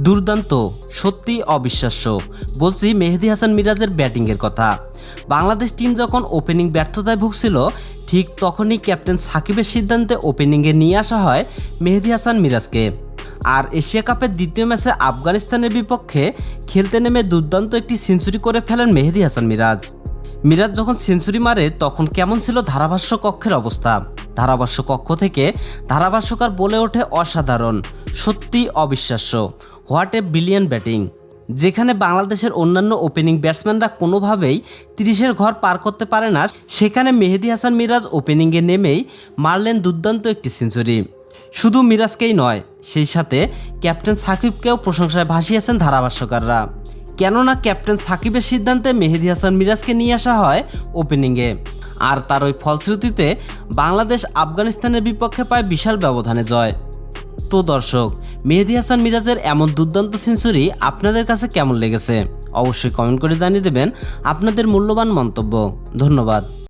দুর্দান্ত সত্যি অবিশ্বাস্য, বলছি মেহেদি হাসান মিরাজের ব্যাটিংয়ের কথা। বাংলাদেশ টিম যখন ওপেনিং ব্যর্থতায় ভুগছিল, ঠিক তখনই ক্যাপ্টেন সাকিবের সিদ্ধান্তে ওপেনিংয়ে নিয়ে আসা হয় মেহেদি হাসান মিরাজকে। আর এশিয়া কাপের দ্বিতীয় ম্যাচে আফগানিস্তানের বিপক্ষে খেলতে নেমে দুর্দান্ত একটি সেঞ্চুরি করে ফেলেন মেহেদি হাসান মিরাজ। মিরাজ যখন সেঞ্চুরি মারে, তখন কেমন ছিল ধারাভাষ্য কক্ষের অবস্থা? ধারাভাষ্য কক্ষ থেকে ধারাভাষ্যকার বলে ওঠে অসাধারণ সত্যি অবিশ্বাস্য। হোয়াট এ বিলিয়ন ব্যাটিং, যেখানে বাংলাদেশের অন্যান্য ওপেনিং ব্যাটসম্যানরা কোনোভাবেই তিরিশের ঘর পার করতে পারে না, সেখানে মেহেদি হাসান মিরাজ ওপেনিংয়ে নেমেই মারলেন দুর্দান্ত একটি সেঞ্চুরি। শুধু মিরাজকেই নয়, সেই সাথে ক্যাপ্টেন সাকিবকেও প্রশংসায় ভাসিয়েছেন ধারাভাষ্যকাররা। কেননা ক্যাপ্টেন সাকিবের সিদ্ধান্তে মেহেদি হাসান মিরাজকে নিয়ে আসা হয় ওপেনিংয়ে। আর তার ওই ফলশ্রুতিতে বাংলাদেশ আফগানিস্তানের বিপক্ষে পায় বিশাল ব্যবধানে জয়। তো দর্শক, মেহেদি হাসান মিরাজের এমন দুর্দান্ত সেঞ্চুরি আপনাদের কাছে কেমন লেগেছে? অবশ্যই কমেন্ট করে জানিয়ে দেবেন আপনাদের মূল্যবান মন্তব্য। ধন্যবাদ।